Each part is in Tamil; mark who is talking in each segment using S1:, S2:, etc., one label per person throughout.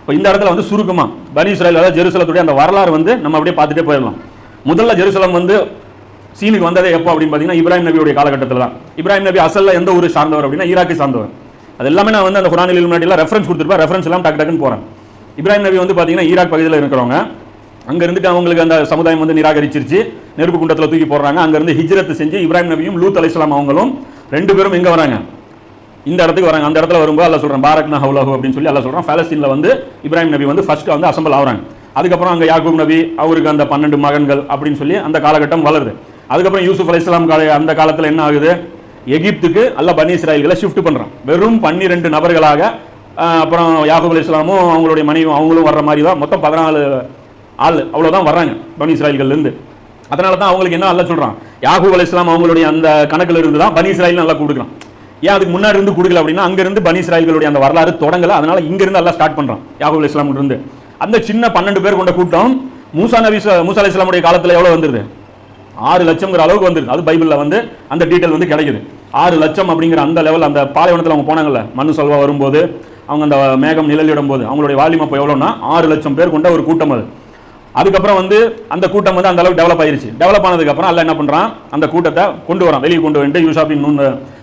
S1: இப்போ இந்த இடத்துல வந்து சுருக்கமாக பனி இஸ்ரேல் அதாவது ஜெருசலத்துடைய அந்த வரலாறு வந்து நம்ம அப்படியே பார்த்துட்டே போயிடலாம். முதல்ல ஜெருசலம் வந்து சீனுக்கு வந்ததே எப்போ அப்படின்னு பார்த்தீங்கன்னா இப்ராஹிம் நபியுடைய காலகட்டத்தில் தான். இப்ராஹிம் நபி அசலில் எந்த ஊர் சார்ந்தவர் அப்படின்னா ஈராக்கை சார்ந்தவர். அது எல்லாமே நான் வந்து அந்த குரானில் முன்னாடிலாம் ரெஃபரன்ஸ் கொடுத்துருப்பேன். ரெஃபரன்ஸ் எல்லாம் டக்கு டக்குன்னு போகிறேன் இப்ராஹிம் நபி வந்து பார்த்தீங்கன்னா ஈராக் பகுதியில் இருக்கிறவங்க. அங்கே இருந்துட்டு அவங்களுக்கு அந்த சமுதாயம் வந்து நிராகரிச்சிருச்சு. நெருப்பு குண்டத்தில் தூக்கி போடுறாங்க. அங்கேருந்து ஹிஜ்ரத்து செஞ்சு இப்ராஹிம் நபியும் லூத் அலிஸ்லாம் அவங்களும் ரெண்டு பேரும் எங்கே வராங்க. இந்த இடத்துக்கு வராங்க. அந்த இடத்துல வரும்போது அல்ல சொல்கிறேன் பாரக் ஹவுலஹு அப்படின்னு சொல்லி அல்ல சொல்கிறான் ஃபலஸ்தீனில் வந்து இப்ராஹிம் நபி வந்து ஃபஸ்ட்டு வந்து அசம்பிள் ஆகிறாங்க. அதுக்கப்புறம் அங்கே யாக்கூப் நபி அவருக்கு அந்த பன்னெண்டு மகன்கள் அப்படின்னு சொல்லி அந்த காலகட்டம் வளருது. அதுக்கப்புறம் யூசுப் அலைஹிஸ்ஸலாம் கால அந்த காலத்தில் என்ன ஆகுது? எகிப்துக்கு அல்ல பனி இஸ்ராயல்களை ஷிஃப்ட் பண்ணுறான் வெறும் பன்னிரெண்டு நபர்களாக அப்புறம் அப்புறம் அலி இஸ்லாமும் அவங்களுடைய மனைவியும் அவங்களும் வர்ற மாதிரி தான் மொத்தம் பதினாலு ஆள் அவ்வளோதான் வர்றாங்க பனி இஸ்ராயல்கள்லேருந்து அதனால தான் அவங்களுக்கு என்ன அல்ல சொல்கிறான் யாகூப் அலைஹிஸ்ஸலாம் அவங்களுடைய அந்த கணக்கில் இருந்து தான் பனி இஸ்ராயல் நல்லா கொடுக்குறான். ஏன் அதுக்கு முன்னாடி இருந்து கொடுக்கல அப்படின்னா அங்கிருந்து பனி இஸ்ராயல்களுடைய அந்த வரலாறு தொடங்கல. அதனால இங்கிருந்து எல்லாம் ஸ்டார்ட் பண்றான் யாகூப் இஸ்லாம் இருந்து அந்த சின்ன பன்னெண்டு பேர் கொண்ட கூட்டம் மூசா நபி மூசா அலி இஸ்லாமுடைய காலத்தில் எவ்வளோ வந்துருது? ஆறு லட்சம்ங்கிற அளவுக்கு வந்துருது. அது பைபிளில் வந்து அந்த டீட்டெயில் வந்து கிடைக்குது. ஆறு லட்சம் அப்படிங்கிற அந்த லெவல் அந்த பாலைவனத்தில் அவங்க போனாங்கல்ல மண்ணு சொல்வா வரும்போது அவங்க அந்த மேகம் நிழலிடும் போது அவங்களுடைய வால்யூம் அப்போ எவ்வளோன்னா ஆறு லட்சம் பேர் கொண்ட ஒரு கூட்டம் அது. அதுக்கப்புறம் வந்து அந்த கூட்டம் வந்து அந்த அளவுக்கு டெவலப் ஆயிருச்சு. டெவலப் ஆனதுக்கப்புறம் அதில் அல்ல என்ன பண்ணுறான் அந்த கூட்டத்தை கொண்டு வரான். வெளியே கொண்டு வந்துட்டு யூஷா பின் நூன்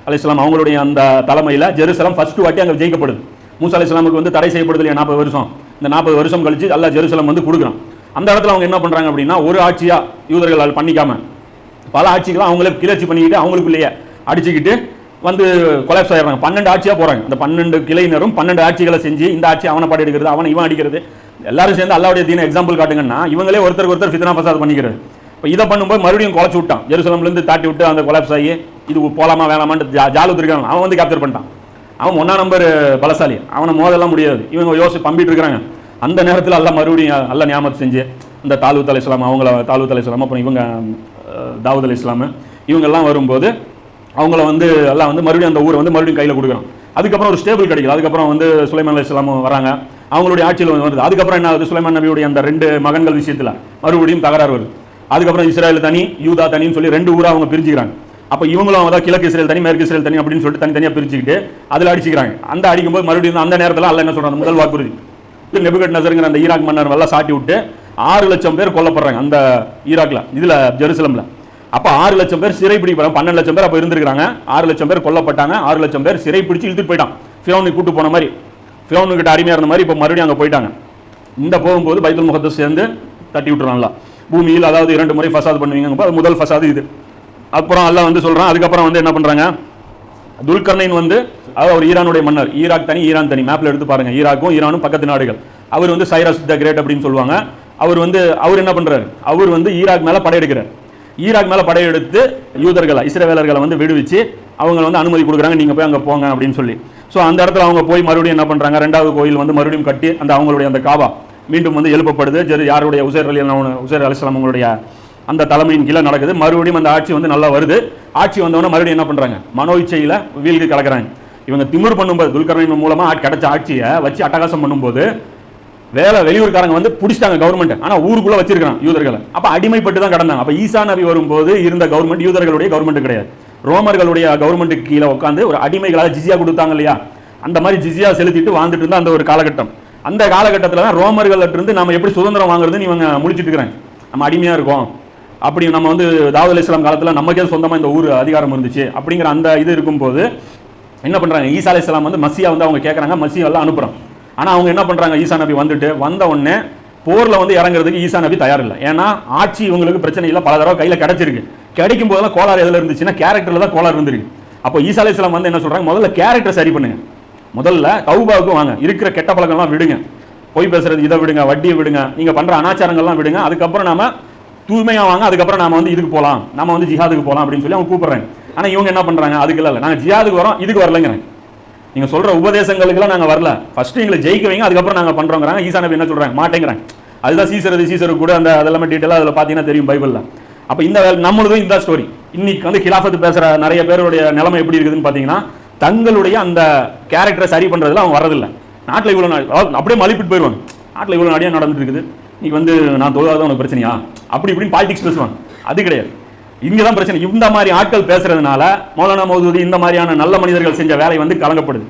S1: அலிஸ்லாம் அவங்களுடைய அந்த தலைமையில் ஜெருசலம் ஃபஸ்ட்டு வாட்டி அங்கே ஜெயிக்கப்படுது. மூசா அலிஸ்லாமுக்கு வந்து தடை செய்யப்படுது இல்லையா நாற்பது வருஷம். இந்த நாற்பது வருஷம் கழிச்சு அல்ல ஜெருசலம் வந்து கொடுக்குறான். அந்த இடத்துல அவங்க என்ன பண்ணுறாங்க அப்படின்னா ஒரு ஆட்சியாக யூதர்கள் அது பண்ணிக்காமல் பல ஆட்சிகளை அவங்களே கிளர்ச்சி பண்ணிக்கிட்டு அவங்களுக்குள்ளேயே அடிச்சுக்கிட்டு வந்து கொலாப்ஸ் ஆயிடுறாங்க. பன்னெண்டு ஆட்சியாக போகிறாங்க இந்த பன்னெண்டு கிளையினரும் பன்னெண்டு ஆட்சிகளை செஞ்சு இந்த ஆட்சி அவனை பாடி எடுக்கிறது அவனை இவன் அடிக்கிறது எல்லாரும் சேர்ந்து அல்லாவுடைய தீன எக்ஸாம்பிள் காட்டுங்கன்னா இவங்களே ஒருத்தருக்கு ஒருத்தர் ஃபித்னா ஃபசாத் பண்ணிக்கிறது. இப்போ இதை பண்ணும்போது மறுபடியும் குழச்சி விட்டான். ஜெருசலம்லேருந்து தாட்டி விட்டு அந்த கொலாப்ஸ் ஆகி இது போலாமா வேணாமான்னு ஜா ஜாலு இருக்காங்க அவன் வந்து கேப்சர் பண்ணிட்டான். அவன் ஒன்றா நம்பர் பலசாலி. அவனை மோதெல்லாம் முடியாது. இவங்க யோசி பம்பிட்டு இருக்கிறாங்க அந்த நேரத்தில் எல்லாம் மறுபடியும் எல்லாம் ஞாபகம் செஞ்சு இந்த தாலூத் அலை இஸ்லாம் அவங்கள தாலூத் அலை இஸ்லாம் அப்புறம் இவங்க தாவூத் அலி இஸ்லாம் இவங்கெல்லாம் வரும்போது அவங்கள வந்து எல்லாம் வந்து மறுபடியும் அந்த ஊரை வந்து மறுபடியும் கையில் கொடுக்குறான். அதுக்கப்புறம் ஒரு ஸ்டேபிள் கிடைக்குது அதுக்கப்புறம் வந்து சுலைமான் அலி இஸ்லாம் வராங்க. அவங்களுடைய ஆட்சியில் வந்து வருது அதுக்கப்புறம் என்ன ஆகுது? சுலைமான் நபியுடைய அந்த ரெண்டு மகன்கள் விஷயத்தில் மறுபடியும் தகராறு வருது. அதுக்கப்புறம் இஸ்ரேல் தனி யூதா தனின்னு சொல்லி ரெண்டு ஊராக அவங்க பிரிஞ்சுக்கிறாங்க. அப்போ இவங்களும் அதான் கிழக்கு இஸ்ரேல் தனி மேற்கு இஸ்ரேல் தனி அப்படின்னு சொல்லிட்டு தனித்தனியாக பிரிச்சுக்கிட்டு அதில் அடிச்சுக்கிறாங்க. அந்த அடிக்கும்போது மறுபடியும் அந்த நேரத்தில் அல்ல என்ன சொல்கிறாங்க முதல் வாக்குறுதி. நெபுகட் நசருங்கிற அந்த ஈராக் மன்னர் எல்லாம் சாட்டி விட்டு ஆறு லட்சம் பேர் கொல்லப்படுறாங்க அந்த ஈராக்ல இதில் ஜெருசலமில். அப்போ ஆறு லட்சம் பேர் சிறை பிடிக்கிறாங்க பன்னெண்டு லட்சம் பேர் அப்போ இருந்திருக்காங்க ஆறு லட்சம் பேர் கொல்லப்பட்டாங்க. ஆறு லட்சம் பேர் சிறை பிடிச்சி இழுத்துட்டு போயிட்டான். ஃபிரோனுக்கு கூட்டு போன மாதிரி. ஃபிரோனு கிட்ட அடிமையா இருந்த மாதிரி இப்போ மறுபடியும் அங்கே போயிட்டாங்க. இந்த போகும்போது பைபிள் முகத்தை சேர்ந்து தட்டி விட்டுறான்ல. பூமியில் அதாவது இரண்டு முறை ஃபசாது பண்ணுவீங்க அது முதல் ஃபசாது இது. அப்புறம் எல்லாம் வந்து சொல்கிறான் அதுக்கப்புறம் வந்து என்ன பண்ணுறாங்க துல்கர்னைன் வந்து அதாவது அவர் ஈரானுடைய மன்னர். ஈராக் தனி ஈரான் தனி. மேப்பில் எடுத்து பாருங்க. ஈராக்கும் ஈரானும் பக்கத்து நாடுகள். அவர் வந்து சைரஸ் த கிரேட் அப்படின்னு சொல்லுவாங்க அவர் வந்து அவர் என்ன பண்ணுறாரு அவர் வந்து ஈராக் மேலே படையெடுக்கிறார். ஈராக் மேலே படையெடுத்து யூதர்களை இஸ்ரேவேலர்களை வந்து விடுவிச்சு அவங்க வந்து அனுமதி கொடுக்குறாங்க. நீங்கள் போய் அங்கே போங்க அப்படின்னு சொல்லி. ஸோ அந்த இடத்துல அவங்க போய் மறுபடியும் என்ன பண்ணுறாங்க ரெண்டாவது கோயில் வந்து மறுபடியும் கட்டி அந்த அவங்களுடைய அந்த காபா மீண்டும் வந்து எழுப்பப்படுது. ஜெரு யாருடைய? உசேர் அலி உசேர் அலிஸ்லாம் அவங்களுடைய அந்த தலைமையின் கீழே நடக்குது. மறுபடியும் அந்த ஆட்சி வந்து நல்லா வருது. ஆட்சி வந்தவொடனே மறுபடியும் என்ன பண்ணுறாங்க மனோ இச்சையில கலக்கிறாங்க. இவங்க திமிர் பண்ணும்போது துல்கர்ணின் மூலமாக கிடைச்ச ஆட்சியை வச்சு அட்டகாசம் பண்ணும்போது வேலை வெளியூர்காரங்க வந்து பிடிச்சிட்டாங்க கவர்மெண்ட் ஆனால் ஊருக்குள்ளே வச்சிருக்கிறான் யூதர்களை. அப்போ அடிமைப்பட்டு தான் கடந்தாங்க. அப்போ ஈசா நபி வரும்போது இருந்த கவர்மெண்ட் யூதர்களுடைய கவர்மெண்ட் கிடையாது. ரோமர்களுடைய கவர்மெண்ட்டுக்கு கீழே உட்காந்து ஒரு அடிமைகளாக ஜிசியா கொடுத்தாங்க இல்லையா? அந்த மாதிரி ஜிசியா செலுத்திட்டு வாழ்ந்துட்டு இருந்த அந்த ஒரு காலகட்டம். அந்த காலகட்டத்தில் தான் ரோமர்கள்ட்டிருந்து நம்ம எப்படி சுதந்திரம் வாங்குறதுன்னு இவங்க முடிச்சிட்டு இருக்கிறாங்க. நம்ம அடிமையாக இருக்கோம். அப்படி நம்ம வந்து தாவூத் அலி இஸ்லாம் காலத்தில் நமக்கே சொந்தமாக இந்த ஊர் அதிகாரம் இருந்துச்சு அப்படிங்கிற அந்த இது இருக்கும்போது என்ன பண்ணுறாங்க ஈசா அலி இஸ்லாம் வந்து மசியா வந்து அவங்க கேட்குறாங்க மசியெல்லாம் அனுப்புகிறோம் ஆனால் அவங்க என்ன பண்ணுறாங்க ஈசா நபி வந்துட்டு வந்த உடனே போரில் வந்து இறங்குறதுக்கு ஈசா நபி தயார் இல்லை ஏன்னா ஆட்சி இவங்களுக்கு பிரச்சனை இல்லை. பல தடவை கையில் கிடச்சிருக்கு. கிடைக்கும் போதெல்லாம் கோளாறு எதில் இருந்துச்சுன்னா கேரக்டரில் தான் கோளாறு இருந்திருக்கு அப்போ ஈசா அலி இஸ்லாம் வந்து என்ன சொல்கிறாங்க முதல்ல கேரக்டர் சரி பண்ணுங்க. முதல்ல கௌபாவுக்கு வாங்க. இருக்கிற கெட்ட பழக்கம்லாம் விடுங்க. பொய் பேசுறது இதை விடுங்க வட்டியை விடுங்க நீங்கள் பண்ணுற அனாச்சாரங்கள்லாம் விடுங்க. அதுக்கப்புறம் நாம தூய்மையாக வாங்க. அதுக்கப்புறம் நாம வந்து இதுக்கு போகலாம் நம்ம வந்து ஜிஹாதுக்கு போகலாம் அப்படின்னு சொல்லி அவங்க கூப்பிட்றாங்க. ஆனால் இவங்க என்ன பண்ணுறாங்க அதுக்கு இல்லை நாங்கள் ஜிஹாதுக்கு வரோம் இதுக்கு வரலங்கிறாங்க. நீங்கள் சொல்கிற உபதேசங்களுக்குலாம் நாங்கள் வரல. ஃபஸ்ட்டு எங்களை ஜெயிக்க வைங்க அதுக்கப்புறம் நாங்கள் பண்ணுறோங்கிறாங்க ஈசா நபி என்ன சொல்கிறாங்க மாட்டேங்கிறாங்க. அதுதான் சீசரது சீசரு கூட அந்த அதெல்லாமே டீட்டெயிலாக அதில் பார்த்தீங்கன்னா தெரியும் பைபிளில். அப்போ இந்த வேலை நம்மளதும் இந்த ஸ்டோரி இன்னைக்கு வந்து கிலாஃபத்து பேசுகிற நிறைய பேருடைய நிலைமை எப்படி இருக்குதுன்னு பார்த்தீங்கன்னா தங்களுடைய அந்த கேரக்டரை சரி பண்ணுறதுல அவங்க வரதில்லை நாட்டில் இவ்வளோ நாள் அப்படியே மலிப்பிட்டு போயிடுவாங்க. நாட்டில் இவ்வளோ நாடியாக நடந்துட்டு இருக்குது. இன்னைக்கு வந்து நான் தொழுவாத உனக்கு பிரச்சனையா? அப்படி இப்படின்னு பாலிடிக்ஸ் பேசுவாங்க. அது கிடையாது. இங்க தான் பிரச்சனை. இந்த மாதிரி ஆட்கள் பேசுறதுனால மௌலானா மௌதூதி இந்த மாதிரியான நல்ல மனிதர்கள் செஞ்ச வேலை வந்து கலங்கப்படுது.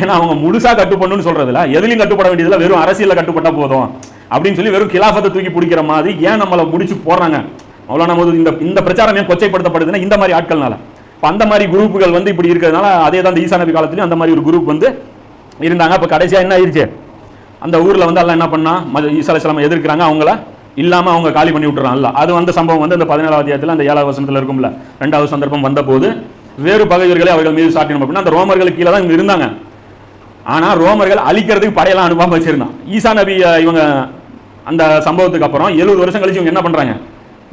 S1: ஏன்னா அவங்க முழுசா கட்டுப்படணும்னு சொல்றதுல எதுலையும் கட்டுப்பட வேண்டியதுல வெறும் அரசியல கட்டுப்பட்டா போதும் அப்படின்னு சொல்லி வெறும் கிலாஃபத்தை தூக்கி பிடிக்கிற மாதிரி ஏன் நம்மளை முடிச்சு போடுறாங்க? மௌலானா மோது இந்த இந்த பிரச்சாரம் ஏன் கொச்சைப்படுத்தப்படுதுன்னா இந்த மாதிரி ஆட்கள்னால. இப்போ அந்த மாதிரி குரூப்புகள் வந்து இப்படி இருக்கிறதுனால அதே தான் இந்த ஈசா நபி அந்த மாதிரி ஒரு குரூப் வந்து இருந்தாங்க. அப்போ கடைசியாக என்ன ஆயிருச்சு? அந்த ஊரில் வந்து எல்லாம் என்ன பண்ணா? மத- ஈசா அலைஹிஸ்ஸலாம் எதிர்க்கிறாங்க அவங்கள. இல்லாமல் அவங்க காலி பண்ணி விட்டுறான் அது வந்த சம்பவம் வந்து அந்த பதினேழாவது அத்தியாயத்தில் அந்த ஏழாவது வசனத்தில் இருக்கும்ல. ரெண்டாவது சந்தர்ப்பம் வந்தபோது வேறு பகைவர்களை அவர்கள் மீது சாட்டினோம் அப்படின்னா அந்த ரோமர்களுக்கு கீழே தான் இருந்தாங்க. ஆனால் ரோமர்கள் அழிக்கிறதுக்கு படையெல்லாம் அனுப்பாம வச்சிருந்தான். ஈசா நபி இவங்க அந்த சம்பவத்துக்கு அப்புறம் எழுபது வருஷம் கழிச்சு இவங்க என்ன பண்ணுறாங்க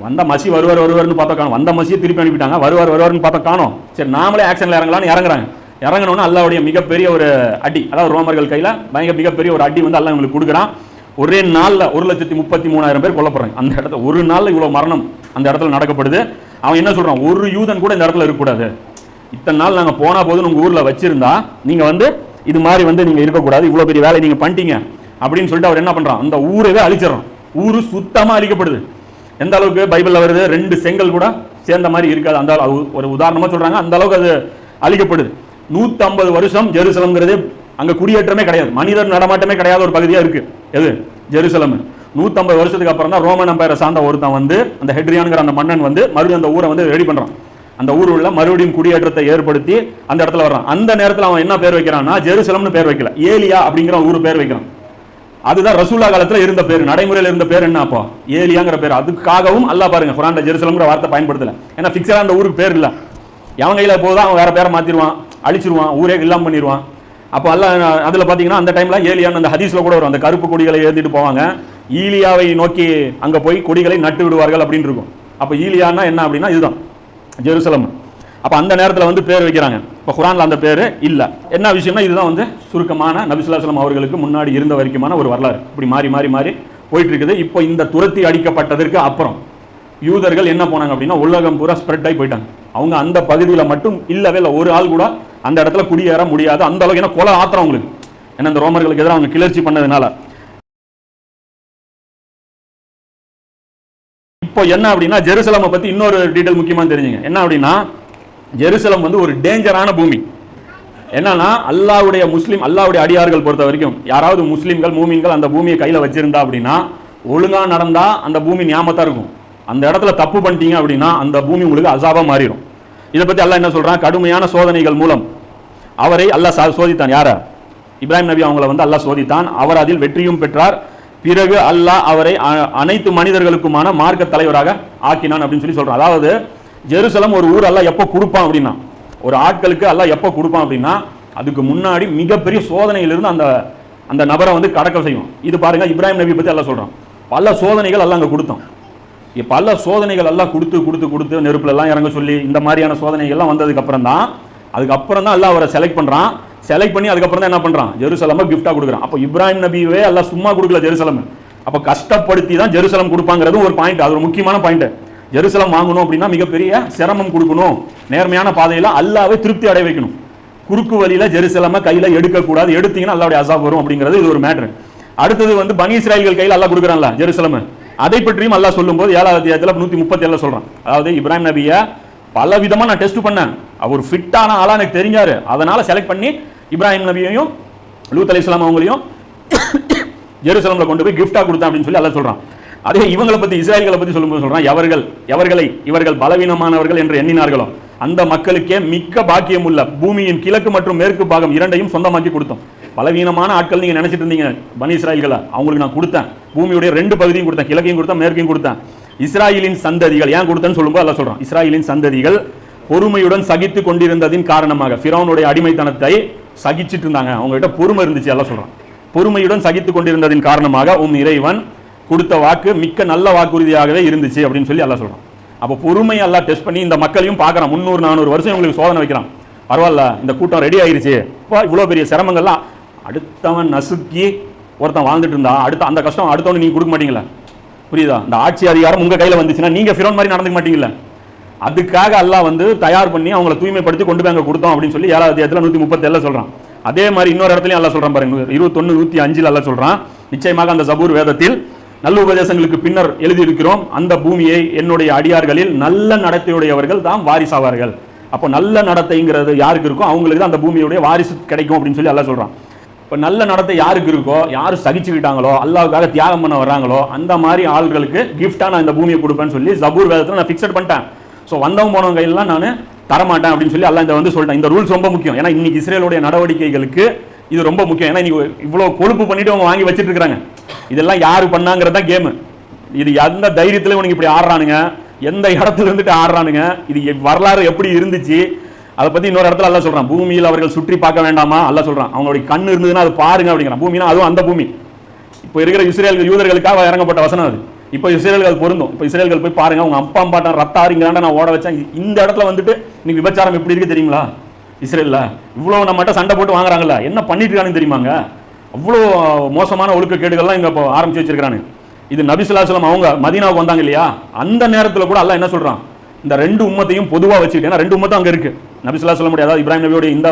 S1: வந்த மசி வருவார் வருவார்னு பார்த்தா காணும். வந்த மசியை திருப்பி அனுப்பிட்டாங்க. வருவார் வருவார்னு பார்த்தா காணும். சரி நாமளே ஆக்ஷனில் இறங்கலான்னு இறங்குறாங்க. இறங்கணும்னு அல்லாவுடைய மிகப்பெரிய ஒரு அடி அதாவது ரோமர்கள் கையில் பயங்கர மிகப்பெரிய ஒரு அடி வந்து அல்லா இவங்களுக்கு கொடுக்குறான். ஒரே நாளில் ஒரு லட்சத்தி முப்பத்தி மூணாயிரம் பேர் கொல்லப்படுறாங்க. அந்த இடத்துல ஒரு நாளில் இவ்வளோ மரணம் அந்த இடத்துல நடக்கப்படுது. அவன் என்ன சொல்கிறான் ஒரு யூதன் கூட இந்த இடத்துல இருக்கக்கூடாது. இத்தனை நாள் நாங்கள் போனால் போதும் உங்கள் ஊரில் வச்சுருந்தா நீங்கள் வந்து இது மாதிரி வந்து நீங்கள் இருக்கக்கூடாது. இவ்வளோ பெரிய வேலை நீங்கள் பண்ணிட்டீங்க. அப்படின்னு சொல்லிட்டு அவர் என்ன பண்ணுறான் அந்த ஊரவே அழிச்சிடறான். ஊர் சுத்தமாக அழிக்கப்படுது எந்த அளவுக்கு பைபிளில் வருது? ரெண்டு செங்கல் கூட சேர்ந்த மாதிரி இருக்காது. அந்த அளவு ஒரு உதாரணமாக சொல்கிறாங்க அந்த அளவுக்கு அது அழிக்கப்படுது 150 வருஷம் ஜெருசலம்ங்கிறது அங்கே குடியேற்றமே கிடையாது. மனிதர் நடமாட்டமே கிடையாத ஒரு பகுதியாக இருக்குது எது? ஜெருசலம். 150 வருஷத்துக்கு அப்புறம் தான் ரோமன் அம்பையரை சார்ந்த ஒருத்தன் வந்து அந்த ஹெட்ரியான்கிற அந்த மன்னன் வந்து மறுபடியும் அந்த ஊரை வந்து ரெடி பண்ணுறான் அந்த ஊர் உள்ள மறுபடியும் குடியேற்றத்தை ஏற்படுத்தி அந்த இடத்துல வர்றான். அந்த நேரத்தில் அவன் என்ன பேர் வைக்கிறான்னா ஜெருசலம்னு பேர் வைக்கல. ஏலியா அப்படிங்கிற ஊர் பேர் வைக்கிறான். அதுதான் ரசூலா காலத்தில் இருந்த பேர். நடைமுறையில் இருந்த பேர் என்ன அப்போ? ஏலியாங்கிற பேர். அதுக்காகவும் அல்லா பாருங்க குரான்ல ஜெருசலம்ங்கிற வார்த்தை பயன்படுத்தல. ஏன்னா ஃபிக்ஸடா அந்த ஊருக்கு பேர் இல்லை. எவன் கையில் போதும் அவன் வேற பேரை மாற்றிடுவான் அழிச்சிருவான் ஊரே இல்லாமல் பண்ணிடுவான் அப்போ அல்ல அதில் பார்த்தீங்கன்னா அந்த டைமில் ஏலியான் அந்த ஹதீஸில் கூட வரும். அந்த கருப்பு கொடிகளை ஏந்திட்டு போவாங்க. ஈலியாவை நோக்கி அங்கே போய் கொடிகளை நட்டு விடுவார்கள் அப்படின்னு இருக்கும். அப்போ ஈலியான்னா என்ன அப்படின்னா இதுதான் ஜெருசலம். அப்போ அந்த நேரத்தில் வந்து பேர் வைக்கிறாங்க. இப்போ குரான்ல அந்த பேர் இல்லை. என்ன விஷயம்னா இதுதான் வந்து சுருக்கமான நபிசுல்லாஸ்லம் அவர்களுக்கு முன்னாடி இருந்த வரைக்குமான ஒரு வரலாறு. இப்படி மாறி மாறி மாறி போயிட்டு இருக்குது இப்போ இந்த துரத்தி அடிக்கப்பட்டதற்கு அப்புறம் யூதர்கள் என்ன போனாங்க அப்படின்னா உலகம் பூரா ஸ்ப்ரெட் ஆகி போயிட்டாங்க. அவங்க அந்த பகுதியில் மட்டும் இல்லவே இல்லை ஒரு ஆள் கூட அந்த இடத்துல குடியேற முடியாது. அந்த அளவுக்கு ஏன்னா கொலை ஆத்திரம் அவங்களுக்கு. ஏன்னா இந்த ரோமர்களுக்கு எதிராக அவங்க கிளர்ச்சி பண்ணதுனால. இப்போ என்ன அப்படின்னா ஜெருசலமை பற்றி இன்னொரு டீட்டெயில் முக்கியமாக தெரிஞ்சுங்க. என்ன அப்படின்னா ஜெருசலம் வந்து ஒரு டேஞ்சரான பூமி. என்னன்னா அல்லாவுடைய முஸ்லீம் அல்லாவுடைய அடியார்கள் பொறுத்த வரைக்கும் யாராவது முஸ்லீம்கள் மூமின்கள் அந்த பூமியை கையில் வச்சிருந்தா அப்படின்னா ஒழுங்காக நடந்தால் அந்த பூமி ஞாபகத்தான் இருக்கும். அந்த இடத்துல தப்பு பண்ணிட்டீங்க அப்படின்னா அந்த பூமி உங்களுக்கு அசாபாக மாறிடும். இதை பத்தி அல்லாஹ் என்ன சொல்றான்? கடுமையான சோதனைகள் மூலம். அவரை அல்லாஹ் சோதித்தான். யார? இப்ராஹிம் நபி அவங்கள வந்து அல்லாஹ் சோதித்தான். அவர் அதில் வெற்றியும் பெற்றார். பிறகு அல்லாஹ் அவரை அ- அனைத்து மனிதர்களுக்குமான மார்க்க தலைவராக ஆக்கினான் அப்படின்னு சொல்லி சொல்றான். அதாவது ஜெருசலம் ஒரு ஊர் அல்லாஹ் எப்போ கொடுப்பான் அப்படின்னா ஒரு ஆட்களுக்கு அல்லாஹ் எப்போ கொடுப்பான் அப்படின்னா அதுக்கு முன்னாடி மிகப்பெரிய சோதனையிலிருந்து அந்த அந்த நபரை வந்து கடக்க செய்யும். இது பாருங்க இப்ராஹிம் நபி பத்தி எல்லாம் சொல்றான். பல சோதனைகள் எல்லாம் அங்கே கொடுத்தான். இப்போ பல சோதனைகள் எல்லாம் கொடுத்து கொடுத்து கொடுத்து நெருப்புலலாம் இறங்க சொல்லி இந்த மாதிரியான சோதனைகள்லாம் வந்ததுக்கப்புறம் தான் அதுக்கப்புறம் தான் எல்லாம் அவரை செலக்ட் பண்ணுறான் செலக்ட் பண்ணி அதுக்கப்புறம் தான் என்ன பண்ணுறான் ஜெருசலமை கிஃப்ட்டாக கொடுக்குறான். அப்போ இப்ராஹிம் நபியவே எல்லாம் சும்மா கொடுக்கல ஜெருசலம். அப்போ கஷ்டப்படுத்தி தான் ஜெருசலம் கொடுப்பாங்கிறது ஒரு பாயிண்ட் அது ஒரு முக்கியமான பாயிண்ட் ஜெருசலம் வாங்கணும் அப்படின்னா மிகப்பெரிய சிரமம் கொடுக்கணும். நேர்மையான பாதையில் அல்லாவே திருப்தி அடைய வைக்கணும். குறுக்கு வழியில் ஜெருசலமை கையில் எடுக்கக்கூடாது. எடுத்தீங்கன்னா அல்லாவுடைய அசாப் வரும் அப்படிங்கிறது இது ஒரு மேட்ரு அடுத்தது வந்து பனி இஸ்ராயல்கள் கையில் எல்லாம் கொடுக்குறான்ல ஜெருசலம். அதை பற்றியும் அல்லாஹ் சொல்லும்போது ஏழாவது அத்தியாயத்தில் நூத்தி முப்பத்தி ஏழில் சொல்றான். அதாவது இப்ராஹிம் நபியை பல விதமா நான் டெஸ்ட் பண்ணேன். அவர் ஃபிட்டான ஆளா எனக்கு தெரிஞ்சாரு. அதனால செலக்ட் பண்ணி இப்ராஹிம் நபியையும் லூத் அலைஹிஸ்ஸலாம் அவங்களையும் ஜெருசலமில் கொண்டு போய் கிஃப்டா கொடுத்தேன் அப்படின்னு சொல்லி அல்லாஹ் சொல்றான். அதே இவங்களை பற்றி இஸ்ராயல்களை பத்தி சொல்லும்போது சொல்றான் எவர்கள் எவர்களை இவர்கள் பலவீனமானவர்கள் என்று எண்ணினார்களோ அந்த மக்களுக்கே மிக்க பாக்கியம் உள்ள பூமியின் கிழக்கு மற்றும் மேற்கு பாகம் இரண்டையும் சொந்தமாக்கி கொடுத்தோம். பலவீனமான ஆட்கள் நீங்கள் நினச்சிட்டு இருந்தீங்க பனி இஸ்ராயல்களை. அவங்களுக்கு நான் கொடுத்தேன். பூமியுடைய ரெண்டு பகுதியும் கொடுத்தேன். கிழக்கையும் கொடுத்தேன் மேற்கையும் கொடுத்தேன். இஸ்ராயலின் சந்ததிகள் ஏன் கொடுத்தேன்னு சொல்லும்போது அல்லாஹ் சொல்கிறோம் இஸ்ராயலின் சந்ததிகள் பொறுமையுடன் சகித்து கொண்டிருந்ததின் காரணமாக ஃபிரௌனுடைய அடிமைத்தனத்தை சகிச்சிட்டு இருந்தாங்க. அவங்க கிட்ட பொறுமை இருந்துச்சு எல்லாம் சொல்றான். பொறுமையுடன் சகித்து கொண்டிருந்ததின் காரணமாக உன் இறைவன் கொடுத்த வாக்கு மிக்க நல்ல வாக்குறுதியாகவே இருந்துச்சு அப்படின்னு சொல்லி எல்லாம் சொல்கிறான் அப்போ பொறுமை எல்லாம் டெஸ்ட் பண்ணி இந்த மக்களையும் பார்க்கறான். முந்நூறு நானூறு வருஷம் இவங்களுக்கு சோதனை வைக்கிறான். பரவாயில்ல இந்த கூட்டம் ரெடி ஆயிருச்சு. இப்போ இவ்வளோ பெரிய சிரமங்கள்லாம் அடுத்தவன் நசுக்கி ஒருத்தன் வாழ்ந்துட்டு இருந்தா அடுத்த அந்த கஷ்டம் அடுத்தவனு நீங்க கொடுக்க மாட்டீங்களா புரியுதா? இந்த ஆட்சி அதிகாரம் உங்க கையில வந்துச்சுன்னா நீங்க ஃபிரோன் மாதிரி நடந்துக்க மாட்டீங்களா அதுக்காக அல்லாஹ் வந்து தயார் பண்ணி அவங்களை தூய்மைப்படுத்தி கொண்டு போய் அங்கே கொடுத்தோம் அப்படின்னு சொல்லி ஏழாவது இடத்துல நூத்தி முப்பத்தேழு சொல்றான். அதே மாதிரி இன்னொரு இடத்துலயும் எல்லாம் சொல்கிறான் பாருங்க. இருபத்தொன்னு நூத்தி அஞ்சுல எல்லாம் சொல்றான். நிச்சயமாக அந்த சபூர் வேதத்தில் நல்ல உபதேசங்களுக்கு பின்னர் எழுதியிருக்கிறோம். அந்த பூமியை என்னுடைய அடியார்களில் நல்ல நடத்தையுடையவர்கள் தான் வாரிசாவார்கள். அப்போ நல்ல நடத்தைங்கிறது யாருக்கு இருக்கோ அவங்களுக்கு தான் அந்த பூமியுடைய வாரிசு கிடைக்கும் அப்படின்னு சொல்லி எல்லாம் சொல்றான். இப்போ நல்ல நடத்தை யாருக்கு இருக்கோ யார் சகிச்சுக்கிட்டாங்களோ அல்லாவுக்காக தியாகம் பண்ண வர்றாங்களோ அந்த மாதிரி ஆள்களுக்கு கிஃப்டாக நான் இந்த பூமியை கொடுப்பேன்னு சொல்லி ஜபூர் வேதத்தில் நான் ஃபிக்ஸட் பண்ணிட்டேன். ஸோ வந்தவங்க போனவங்க கையிலாம் நான் தரமாட்டேன் அப்படின்னு சொல்லி எல்லாம் இந்த வந்து சொல்லிட்டேன். இந்த ரூல்ஸ் ரொம்ப முக்கியம். ஏன்னா இன்னைக்கு இஸ்ரேலுடைய நடவடிக்கைகளுக்கு இது ரொம்ப முக்கியம். ஏன்னா இன்னைக்கு இவ்வளோ கொழுப்பு பண்ணிட்டு அவங்க வாங்கி வச்சிட்டு இருக்கிறாங்க இதெல்லாம் யார் பண்ணாங்கிறது தான் கேமு. இது எந்த தைரியத்தில் உனக்கு இப்படி ஆடுறானுங்க? எந்த இடத்துல இருந்துட்டு ஆடுறானுங்க? இது எ- வரலாறு எப்படி இருந்துச்சு? அதை பத்தி இன்னொரு இடத்துல அல்ல சொல்றான். பூமியில் அவர்கள் சுற்றி பார்க்க வேண்டாமா? அல்ல சொல்றான். அவங்களுடைய கண் இருந்ததுன்னா அது பாருங்க அப்படிங்கிறான். பூமினா அதுவும் அந்த பூமி. இப்போ இருக்கிற இஸ்ரேல் யூதர்களுக்காக இறங்கப்பட்ட வசனம் அது. இப்போ இஸ்ரேல்கள் பொருந்தும். இப்போ இஸ்ரேல்கள் போய் பாருங்க. அவங்க அப்பா அம்பாட்டம் ரத்தாரிங்கிறாண்ட நான் ஓட வச்சேன். இந்த இடத்துல வந்துட்டு நீங்க விபச்சாரம் எப்படி இருக்கு தெரியுங்களா? இஸ்ரேல்ல. இவ்வளோ நம்மகிட்ட சண்டை போட்டு வாங்குறாங்கல்ல. என்ன பண்ணிட்டு இருக்கானுன்னு தெரியுமாங்க அவ்வளோ மோசமான ஒழுக்க கேடுகள்லாம் இங்க இப்போ ஆரம்பிச்சு வச்சிருக்கிறானு இது நபிசுல்லாஸ்லாம் அவங்க மதினாவுக்கு வந்தாங்க இல்லையா? அந்த நேரத்தில் கூட எல்லாம் என்ன சொல்கிறான் இந்த ரெண்டு உம்மத்தையும் பொதுவாக வச்சுக்கிட்டு ஏன்னா ரெண்டு உம்மத்தும் அங்கே இருக்குது நபிசுல்லா சொல்ல முடியாது அதாவது இப்ராஹிம் நபியோட இந்த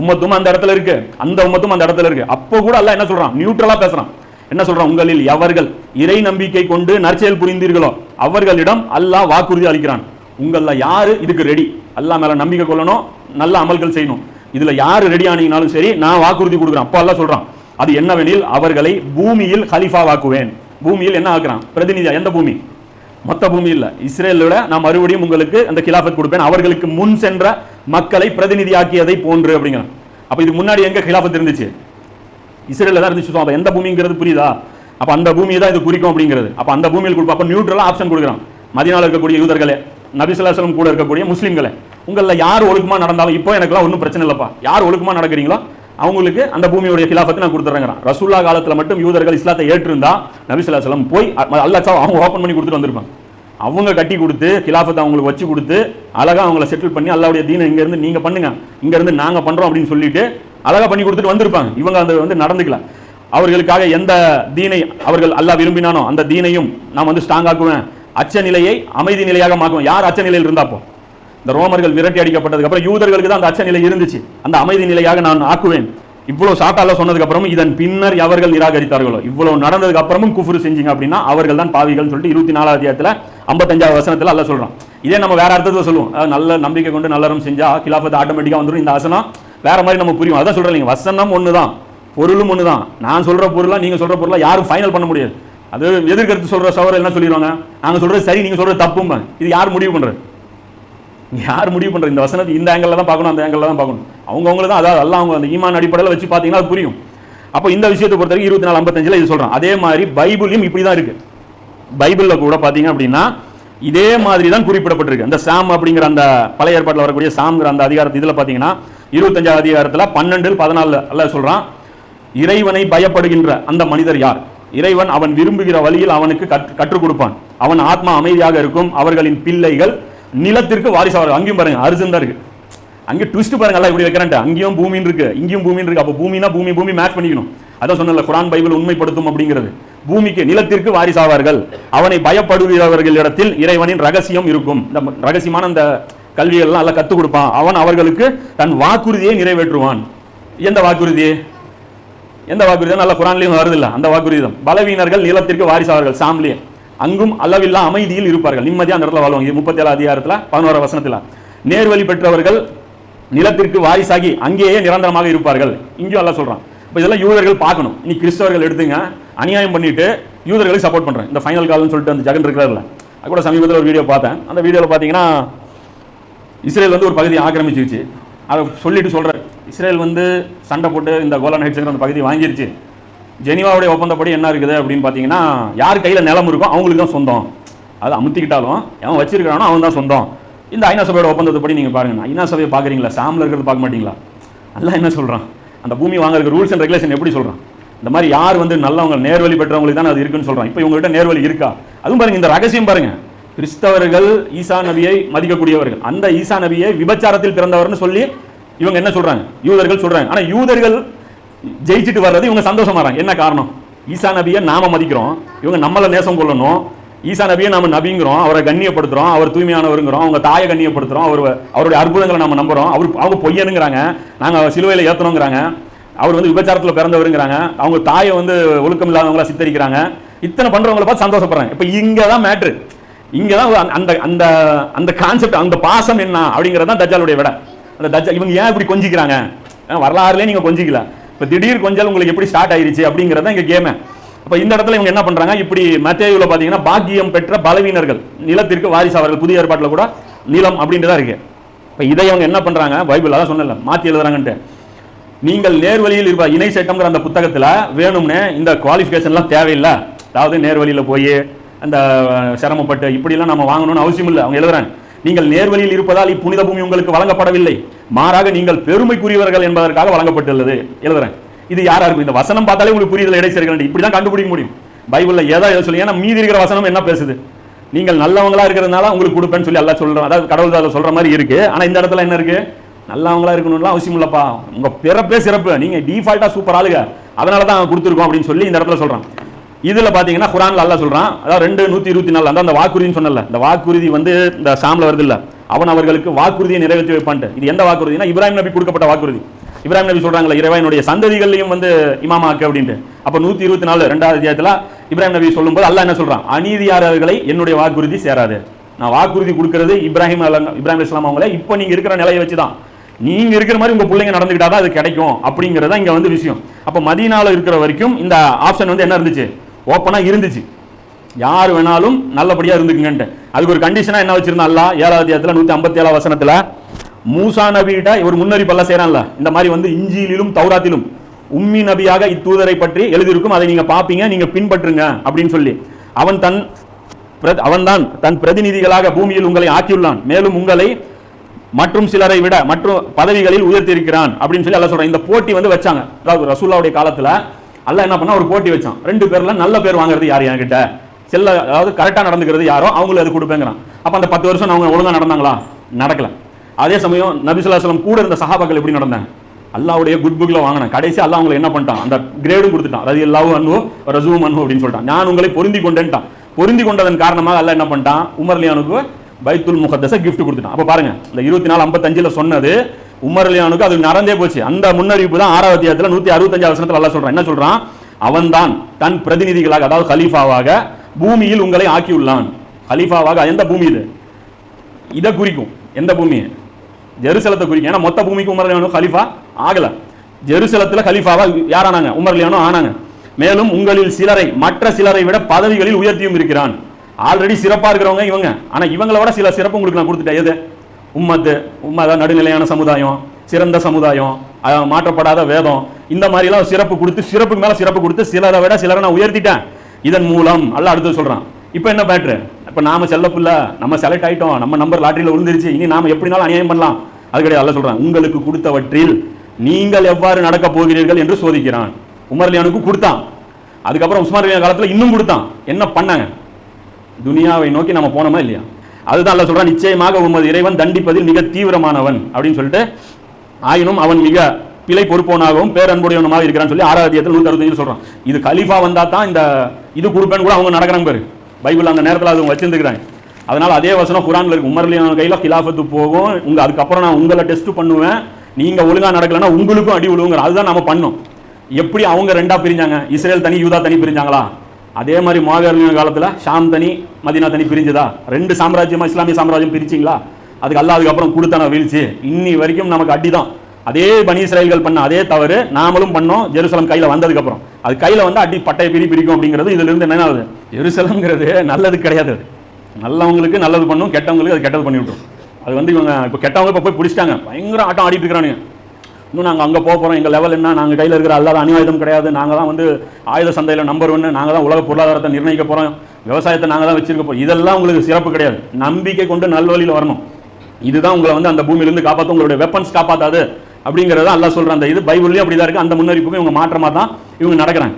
S1: உம்மத்தும் அந்த இடத்துல இருக்கு. அந்த உம்மத்தும் அந்த இடத்துல இருக்கு. அப்போ கூட அல்ல என்ன சொல்றான்? நியூட்ரலா பேசுறான். என்ன சொல்றான்? உங்களில் எவர்கள் இறை நம்பிக்கை கொண்டு நற்செயல் புரிந்தீர்களோ அவர்களிடம் அல்லாஹ் வாக்குறுதி அளிக்கிறான். உங்களில் யாரு இதுக்கு ரெடி அல்லா மேல நம்பிக்கை கொள்ளணும் நல்ல அமல்கள் செய்யணும். இதுல யாரு ரெடி ஆனீங்கனாலும் சரி நான் வாக்குறுதி கொடுக்குறேன். அப்போ அல்ல சொல்றான் அது என்னவெனில் அவர்களை பூமியில் ஹலிஃபா வாக்குவேன் பூமியில் என்ன ஆக்குறான்? பிரதிநிதியா எந்த பூமி? மொத்த பூமி இல்லை இஸ்ரேலோட நான் மறுபடியும் உங்களுக்கு அந்த கிலாஃபத் கொடுப்பேன். அவர்களுக்கு முன் சென்ற மக்களை பிரதிநிதியாக்கியதை போன்று அப்படிங்கிறான் அப்போ இதுக்கு முன்னாடி எங்க கிலாஃபத் இருந்துச்சு? இஸ்ரேலில் தான் இருந்துச்சு. அப்போ எந்த பூமிங்கிறது புரியுதா? அப்போ அந்த பூமியை தான் இது குறிக்கும் அப்படிங்கிறது. அப்போ அந்த பூமியில் கொடுப்போம் அப்போ நியூட்ரலா ஆப்ஷன் கொடுக்குறான். மதினால இருக்கக்கூடிய யூதர்களே நபிசுல்லாசலம் கூட இருக்கக்கூடிய முஸ்லீம்களை உங்களில் யார் ஒழுக்கமாக நடந்தாலும் இப்போ எனக்குலாம் ஒன்றும் பிரச்சனை இல்லைப்பா. யார் ஒழுக்கமாக நடக்கிறீங்களோ அவங்களுக்கு அந்த பூமியுடைய கிலாஃபத்தை நான் கொடுத்துறேங்கிறான். ரசூல்லா காலத்தில் மட்டும் யூதர்கள் இஸ்லாத்தை ஏற்றிருந்தா நபிசுல்லாசலம் போய் அல்லா அவங்க ஓப்பன் பண்ணி கொடுத்துட்டு வந்திருப்பாங்க. அவங்க கட்டி கொடுத்து கிலாஃபத்தை அவங்களுக்கு வச்சு கொடுத்து அழகா அவங்கள செட்டில் பண்ணி அல்லாவுடைய தீனை இங்கேருந்து நீங்கள் பண்ணுங்க இங்கேருந்து நாங்கள் பண்ணுறோம் அப்படின்னு சொல்லிட்டு அழகாக பண்ணி கொடுத்துட்டு வந்திருப்பாங்க. இவங்க அந்த வந்து நடந்துக்கல. அவர்களுக்காக எந்த தீனை அவர்கள் அல்லா விரும்பினானோ அந்த தீனையும் நான் வந்து ஸ்ட்ராங் ஆக்குவேன். அச்ச நிலையை அமைதி நிலையாக மாக்குவேன். யார் அச்ச நிலையில் இருந்தாப்போ இந்த ரோமர்கள் விரட்டி அடிக்கப்பட்டதுக்கு அப்புறம் யூதர்களுக்கு தான் அந்த அச்ச நிலை இருந்துச்சு. அந்த அமைதி நிலையாக நான் ஆக்குவேன். இவ்வளவு சாட்டால சொன்னதுக்கு அப்புறமும் இதன் பின்னர் எவர்கள் நிராகரித்தார்களோ இவ்வளவு நடந்ததுக்கு அப்புறமும் குஃபுரு செஞ்சீங்க அப்படின்னா அவர்கள் தான் பாவிகள் சொல்லிட்டு இருபத்தி நாலாவது அத்தியாயத்தில் ஐம்பத்தஞ்சாவது வசனத்தில் அல்ல சொல்றோம் இதே நம்ம வேற அர்த்தத்தை சொல்லுவோம். அதாவது நல்ல நம்பிக்கை கொண்டு நல்லறம் செஞ்சா கிலாஃபத் ஆட்டோமேட்டிக்காக வந்துடும் இந்த வசனம். வேற மாதிரி நம்ம புரியும். அதான் சொல்றேன் நீங்க வசனம் தான் பொருளும் ஒன்று தான் நான் சொல்ற பொருளா நீங்க சொல்ற பொருளா யாரும் ஃபைனல் பண்ண முடியாது. அது எதிர்கருத்து சொல்ற சவர என்ன சொல்லிடுவாங்க? நாங்கள் சொல்றது சரி நீங்க சொல்றது தப்பும்பா இது யார் முடிவு பண்றது? யார் முடிவு பண்றது? இந்த வசனத்தை இந்த ஆங்கிள் தான் பார்க்கணும் அந்த ஆங்கிள் தான் பார்க்கணும். அவங்கவுங்கள தான் அதாவது எல்லாம் அவங்க அந்த ஈமான் அடிப்படையில் வச்சு பார்த்தீங்கன்னா அது புரியும். அப்போ இந்த விஷயத்தை பொறுத்த வரைக்கும் இருபத்தி நாலு ஐம்பத்தஞ்சில் இது சொல்கிறோம் அதே மாதிரி பைபிளையும் இப்படி தான் இருக்கு. பைபிளில் கூட பார்த்தீங்க அப்படின்னா இதே மாதிரி தான் குறிப்பிடப்பட்டிருக்கு. அந்த சாம் அப்படிங்கிற அந்த பழைய ஏற்பாட்டில் வரக்கூடிய சாம்ங்கிற அந்த அதிகாரத்து இதில் பார்த்தீங்கன்னா இருபத்தஞ்சாவது அதிகாரத்தில் பன்னெண்டு பதினாலு அல்ல சொல்கிறான் இறைவனை பயப்படுகின்ற அந்த மனிதர் யார்? இறைவன் அவன் விரும்புகிற வழியில் அவனுக்கு கற்று- கற்றுக் கொடுப்பான். அவன் ஆத்மா அமைதியாக இருக்கும். அவர்களின் பிள்ளைகள் நிலத்திற்கு வாரிசாக அங்கேயும் பாருங்க அரிசன் தான் இருக்கு. அங்கே ட்விஸ்ட் பாருங்க எல்லாம் இப்படி வைக்கிறேன் அங்கேயும் பூமின்னு இருக்கு இங்கேயும் பூமின்னு இருக்கு. அப்போ பூமினா பூமி பூமி மேட்ச் பண்ணிக்கணும். அதான் சொன்னல குரான் பைபிள் உண்மைப்படுத்தும் அப்படிங்கிறது. பூமிக்கு நிலத்திற்கு வாரிசாவார்கள். அவனை பயப்படுகிறவர்களிடத்தில் இறைவனின் ரகசியம் இருக்கும். இந்த ரகசியமான அந்த கல்விகள்லாம் எல்லாம் கற்றுக் கொடுப்பான். அவன் அவர்களுக்கு தன் வாக்குறுதியை நிறைவேற்றுவான். எந்த வாக்குறுதி? எந்த வாக்குறுதி? நல்ல குரான்லையும் வருது இல்லை? அந்த வாக்குறுதி தான். பலவீனர்கள் நிலத்திற்கு வாரிசாவார்கள் சாம்லியே. அங்கும் அளவில்லா அமைதியில் இருப்பார்கள். நிம்மதியாக அந்த இடத்துல வாழ்வாங்க. முப்பத்தேழு முப்பத்தி ஏழு அதிகாரத்துல நேர்வழி பெற்றவர்கள் நிலத்திற்கு வாரிசாகி அங்கேயே நிரந்தரமாக இருப்பார்கள். இங்கேயும் எல்லாம் சொல்கிறான் இப்போ இதெல்லாம் யூதர்கள் பார்க்கணும். இனி கிறிஸ்தவர்கள் எடுத்துங்க. அநியாயம் பண்ணிட்டு யூதர்களுக்கு சப்போர்ட் பண்ணுறேன் இந்த ஃபைனல் கால்னு சொல்லிட்டு அந்த ஜெகன் இருக்கிறார்ல. அது கூட சமீபத்தில் ஒரு வீடியோ பார்த்தேன். அந்த வீடியோவில் பார்த்தீங்கன்னா இஸ்ரேல் வந்து ஒரு பகுதியை ஆக்கிரமிச்சிருச்சு. அதை சொல்லிட்டு சொல்கிறார் இஸ்ரேல் வந்து சண்டை போட்டு இந்த கோலான் ஹைட்ஸுங்கிற அந்த பகுதியை வாங்கிருச்சு. ஜெனிவாவுடைய ஒப்பந்தப்படி என்ன இருக்குது அப்படின்னு பார்த்தீங்கன்னா யார் கையில் நிலம் இருக்கோ அவங்களுக்கு தான் சொந்தம். அது அமுத்திக்கிட்டாலும் அவன் வச்சிருக்கிறானோ அவன் தான் சொந்தம். இந்த ஐநா சபையோட ஒப்பந்தத்தைப்படி நீங்கள் பாருங்க. ஐநா சபையை பார்க்குறீங்களா? சாமில் இருக்கிறது பார்க்க மாட்டீங்களா? நல்லா என்ன சொல்கிறான் அந்த பூமி வாங்குறதுக்கு ரூல்ஸ் அண்ட் ரெகுலேஷன் எப்படி சொல்கிறான் இந்த மாதிரி யார் வந்து நல்லவங்க நேர்வழி பெற்றவங்களுக்கு தான் அது இருக்குன்னு சொல்கிறான் இப்போ இவங்ககிட்ட நேர்வழி இருக்கா? அதுவும் பாருங்கள் இந்த ரகசியம் பாருங்கள் கிறிஸ்தவர்கள் ஈசா நபியை மதிக்கக்கூடியவர்கள். அந்த ஈசா நபியை விபச்சாரத்தில் பிறந்தவர்னு சொல்லி இவங்க என்ன சொல்கிறாங்க யூதர்கள் சொல்கிறாங்க ஆனால் யூதர்கள் ஜெயிச்சுட்டு வர்றது இவங்க சந்தோஷமாறாங்க. என்ன காரணம்? ஈசா நபியை நாம மதிக்கிறோம். இவங்க நம்மளை நேசம் கொள்ளணும். ஈசா நபியை நாம நபிங்கிறோம். அவரை கண்ணியப்படுத்துறோம். அவர் தூய்மையானவருங்கிறோம். அவங்க தாயை கண்ணியப்படுத்துறோம். அவர் அவருடைய அற்புதங்களை நம்ம நம்புறோம். அவர் அவங்க பொய்யனுங்கிறாங்க. நாங்கள் அவர் ஏற்றணுங்கிறாங்க அவர் வந்து விபச்சாரத்தில் பிறந்தவருங்கிறாங்க. அவங்க தாயை வந்து ஒழுக்கம் இல்லாதவங்களா சித்தரிக்கிறாங்க. இத்தனை பண்ணுறவங்கள பார்த்து சந்தோஷப்படுறாங்க. இப்போ இங்கே தான் மேட்ரு இங்கே தான் அந்த- அந்த அந்த கான்செப்ட் அந்த பாசம் என்ன அப்படிங்கிறது தான் தஜாலுடைய விட. அந்த தஜா இவங்க ஏன் இப்படி கொஞ்சிக்கிறாங்க? ஏன்னா நீங்கள் நீங்க கொஞ்சிக்கல. இப்போ திடீர் கொஞ்சம் உங்களுக்கு எப்படி ஸ்டார்ட் ஆயிருச்சு அப்படிங்கிறத இங்கே இங்க கேம அப்ப இந்த இடத்துல இவங்க என்ன பண்றாங்க? இப்படி மத்தேயுல பாத்தீங்கன்னா பாக்கியம் பெற்ற பலவீனர்கள். நிலத்திற்கு வாரிசு அவர்கள் புதிய ஏற்பாட்டில் கூட நிலம் அப்படின்றதா இருக்கு. இப்ப இதை அவங்க என்ன பண்றாங்க? பைபிள் அதான் சொன்னல மாற்றி எழுதுறாங்கன்ட்டு. நீங்கள் நேர்வழியில் இருப்ப இணை சட்டம்ங்கிற அந்த புத்தகத்துல வேணும்னு இந்த குவாலிஃபிகேஷன்லாம் தேவையில்லை. அதாவது நேர்வழியில போய் அந்த சிரமப்பட்டு இப்படிலாம் நம்ம வாங்கணும்னு அவசியம் இல்லை அவங்க எழுதுறாங்க. நீங்கள் நேர்வழியில் இருப்பதால் இப்புனித பூமி உங்களுக்கு வழங்கப்படவில்லை. மாறாக நீங்கள் பெருமைக்குரியவர்கள் என்பதற்காக வழங்கப்பட்டுள்ளது. எழுதுறேன். இது யாரா இருக்கும் இந்த வசனம் பார்த்தாலே உங்களுக்கு புரியுதல் இடைச்சர்கள் இப்படி தான் கண்டுபிடிக்க முடியும். பைபிளில் ஏதோ எதை சொல்லி ஏன்னா மீதி இருக்கிற வசனம் என்ன பேசுது? நீங்கள் நல்லவங்களா இருக்கிறதுனால உங்களுக்கு கொடுப்பேன்னு சொல்லி எல்லாம் சொல்கிறோம் அதாவது கடவுள் அதை சொல்ற மாதிரி இருக்கு. ஆனா இந்த இடத்துல என்ன இருக்கு? நல்லவங்களா இருக்கணும்லாம் அவசியம் இல்லப்பா. உங்க பிறப்பே சிறப்பு. நீங்க டிஃபால்ட்டா சூப்பர் ஆளுங்க. அதனால தான் கொடுத்துருக்கோம் அப்படின்னு சொல்லி இந்த இடத்துல சொல்கிறான் இதில் பார்த்தீங்கன்னா குரான்ல அல்லாஹ் சொல்கிறான் அதாவது ரெண்டு நூற்றி இருபத்தி நாலு அந்த அந்த வாக்குறுதின்னு சொன்னல இந்த வாக்குறுதி வந்து இந்த சாம்ல வருது இல்லை அவன் அவர்களுக்கு வாக்குறுதியை நிறைவேற்றி வைப்பான்ட்டு. இது எந்த வாக்குறுதினா இப்ராஹிம் நபி கொடுக்கப்பட்ட வாக்குறுதி. இப்ராஹிம் நபி சொல்றாங்களா இறைவனுடைய சந்ததிகளையும் வந்து இமாமாக்கு அப்படின்ட்டு. அப்போ நூற்றி இருபத்தி நாலு ரெண்டாவது அத்தியாயத்தில் இப்ராஹிம் நபி சொல்லும்போது அல்லா என்ன சொல்கிறான் அநீதியாளர்களை என்னுடைய வாக்குறுதி சேராது. நான் வாக்குறுதி கொடுக்கறது இப்ராஹிம் அல- இப்ராஹிம் இஸ்லாம் அவங்கள. இப்போ நீங்கள் இருக்கிற நிலையை வச்சு தான் நீங்கள் இருக்கிற மாதிரி உங்கள் பிள்ளைங்க நடந்துக்கிட்டாதான் அது கிடைக்கும் அப்படிங்கிறது தான் இங்கே வந்து விஷயம். அப்போ மதீனால இருக்கிற வரைக்கும் இந்த ஆப்ஷன் வந்து என்ன இருந்துச்சு? ஓப்பனாக இருந்துச்சு. யார் வேணாலும் நல்லபடியாக இருந்துக்குங்கன்ட்டு. அதுக்கு ஒரு கண்டிஷனாக என்ன வச்சிருந்தா ஏழாவது அத்தியாயத்துல நூற்றி ஐம்பத்தி ஏழாம் வசனத்தில் மூசா நபிகிட்ட இவர் முன்னறிப்பெல்லாம் செய்கிறான்ல இந்த மாதிரி வந்து இஞ்சியிலும் தௌராத்திலும் உம்மி நபியாக இத்தூதரை பற்றி எழுதியிருக்கும். அதை நீங்கள் பார்ப்பீங்க நீங்கள் பின்பற்றுங்க அப்படின்னு சொல்லி. அவன் தன் பிரத்- அவன்தான் தன் பிரதிநிதிகளாக பூமியில் உங்களை ஆக்கியுள்ளான். மேலும் உங்களை மற்றும் சிலரை விட மற்றும் பதவிகளில் உயர்த்தியிருக்கிறான் அப்படின்னு சொல்லி எல்லாம் சொல்றான். இந்த போட்டி வந்து வச்சாங்க. அதாவது ரசூல்லாவுடைய காலத்தில் அல்ல என்ன பண்ணா ஒரு போட்டி வச்சான். ரெண்டு பேர்ல நல்ல பேர் வாங்குறது யார் என்கிட்ட? செல்ல அதாவது கரெக்டாக நடந்துக்கிறது யாரோ அவங்களுக்கு அது கொடுப்பேங்கிறான். அப்போ அந்த பத்து வருஷம் அவங்க ஒழுங்காக நடந்தாங்களா? நடக்கல. அதே சமயம் நபிசுல்லாஸ்லம் கூட இருந்த சஹாபாக்கள் எப்படி நடந்தாங்க? அல்லாவுடைய குட் புக்கில் வாங்கினேன் கடைசி அல்லா அவங்களை என்ன பண்ணிட்டான்? அந்த கிரேடும் கொடுத்துட்டான். ரதி அல்லாஹ் அன்பு ரசூம் அன்பு அப்படின்னு சொல்லிட்டான். நான் உங்களை பொருந்தி கொண்டேன்ட்டான். பொருந்தி கொண்டதன் காரணமாக அல்ல என்ன பண்ணிட்டான்? உமர்லியானுக்கு பைத்துல் முகத்தஸ கிஃப்ட் கொடுத்துட்டான். அப்போ பாருங்க இந்த இருபத்தி நாலு ஐம்பத்தஞ்சில் சொன்னது உமர்லியானுக்கு அது நடந்தே போச்சு. அந்த முன்னறிவிப்பு தான் ஆறாவது அத்தியாயத்தில் நூற்றி அறுபத்தஞ்சு வசனத்துல அல்லாஹ் சொல்கிறான் என்ன சொல்றான்? அவன்தான் தன் பிரதிநிதிகளாக அதாவது கலீஃபாவாக பூமியில் உங்களை ஆக்கியுள்ளான். கலீஃபாவாக எந்த பூமி இது? இதை குறிக்கும். எந்த பூமி? ஜெருசலத்தை குறிக்கும். ஏன்னா மொத்த பூமிக்கு உமர் லியானோ ஆகலை. ஜெருசலத்தில் ஜெருசலத்துல கலிஃபாவா யாரானாங்க? உமர் ஆனாங்க. மேலும் உங்களில் சிலரை மற்ற சிலரை விட பதவிகளில் உயர்த்தியும் இருக்கிறான். ஆல்ரெடி சிறப்பாக இருக்கிறவங்க இவங்க. ஆனால் இவங்களோட விட சில சிறப்பு உங்களுக்கு நான் கொடுத்துட்டேன். எது? உம்மத்து உம்மா அதாவது நடுநிலையான சமுதாயம் சிறந்த சமுதாயம் மாற்றப்படாத வேதம். இந்த மாதிரி எல்லாம் சிறப்பு கொடுத்து சிறப்புக்கு மேலே சிறப்பு கொடுத்து சிலரை விட சிலரை நான் உயர்த்திட்டேன். இதன் மூலம் எல்லாம் அடுத்து சொல்கிறான் இப்போ என்ன பேட்ரு இப்போ நாம செல்லப்புள்ள நம்ம செலக்ட் ஆகிட்டோம் நம்ம நம்பர் லாட்டரியில் விழுந்துருச்சு இனி நாம எப்படினாலும் அநியாயம் பண்ணலாம். அது கிடையாது அல்ல சொல்கிறான் உங்களுக்கு கொடுத்தவற்றில் நீங்கள் எவ்வாறு நடக்க போகிறீர்கள் என்று சோதிக்கிறான். உமர்லியானுக்கு கொடுத்தான். அதுக்கப்புறம் உஸ்மான் காலத்தில் இன்னும் கொடுத்தான். என்ன பண்ணாங்க? துனியாவை நோக்கி நம்ம போனோமா இல்லையா? அதுதான் அல்ல சொல்றான் நிச்சயமாக உமது இறைவன் தண்டிப்பதில் மிக தீவிரமானவன் அப்படின்னு சொல்லிட்டு ஆயினும் அவன் மிக பிழை பொறுப்பவனாகவும் பேரன்புடையவனுமாக இருக்கிறான்னு சொல்லி ஆறாவது நூற்றி அறுபத்தஞ்சு சொல்றான். இது கலீஃபா வந்தா தான் இந்த இது கொடுப்பேன்னு கூட அவங்க நடக்கிறாங்க பேர். பைபிள் அந்த நேரத்தில் அது வச்சிருந்துக்கிறாங்க அதனால் அதே வசனம் குரான்ல இருக்கு உமர்லியான கையில கிலாஃபத்து போகும் உங்க அதுக்கப்புறம் நான் உங்களை டெஸ்ட் பண்ணுவேன் நீங்கள் ஒழுங்காக நடக்கலைன்னா உங்களுக்கும் அடி விழுவுங்கிற அதுதான் நம்ம பண்ணோம். எப்படி அவங்க ரெண்டாக பிரிஞ்சாங்க? இஸ்ரேல் தனி யூதா தனி பிரிஞ்சாங்களா? அதே மாதிரி மாவீரர்கள் காலத்தில் ஷாம் தனி மதினா தனி பிரிஞ்சதா? ரெண்டு சாம்ராஜ்யமா இஸ்லாமிய சாம்ராஜ்யம் பிரிச்சிங்களா? அதுக்கு அல்லாதுக்கு அதுக்கப்புறம் கொடுத்தான வீழ்ச்சி. இன்னி வரைக்கும் நமக்கு அடிதான். அதே பனி இஸ்ரேல்கள் பண்ண அதே தவறு நாமளும் பண்ணோம் ஜெருசலம் கையில் வந்ததுக்கு அப்புறம். அது கையில் வந்து அடி பட்டையை பிரி பிரிக்கும் அப்படிங்கிறது இதுல இருந்து என்ன ஆகுது? ஜெருசலம்ங்கிறது நல்லது கிடையாது. அது நல்லவங்களுக்கு நல்லது பண்ணும் கெட்டவங்களுக்கு அது கெட்டது பண்ணி விட்டுரும். அது வந்து இவங்க இப்போ கெட்டவங்க இப்போ போய் பிடிச்சிட்டாங்க. பயங்கர ஆட்டம் ஆடிட்டு இருக்கிறானுங்க. இன்னும் நாங்கள் அங்கே போக போகிறோம் எங்கள் லெவல் என்ன? நாங்கள் கையில் இருக்கிற அல்லாத அணிவாயுதம் கிடையாது. நாங்கள் தான் வந்து ஆயுத சந்தையில் நம்பர் ஒன்று நாங்கள் தான் உலக பொருளாதாரத்தை நிர்ணயிக்க போகிறோம் விவசாயத்தை நாங்கள் தான் வச்சிருக்க போகிறோம் இதெல்லாம் உங்களுக்கு சிறப்பு கிடையாது. நம்பிக்கை கொண்டு நல்வழியில் வரணும். இதுதான் உங்களை வந்து அந்த பூமியிலிருந்து காப்பாற்றும் உங்களுடைய வெப்பன்ஸ் காப்பாற்றாது அப்படிங்கிறத அல்லா சொல்கிற அந்த இது பைபிள்லயும் அப்படிதான் இருக்குது அந்த முன்னறிப்புக்கும் இவங்க மாற்றமாக தான் இவங்க நடக்கிறாங்க.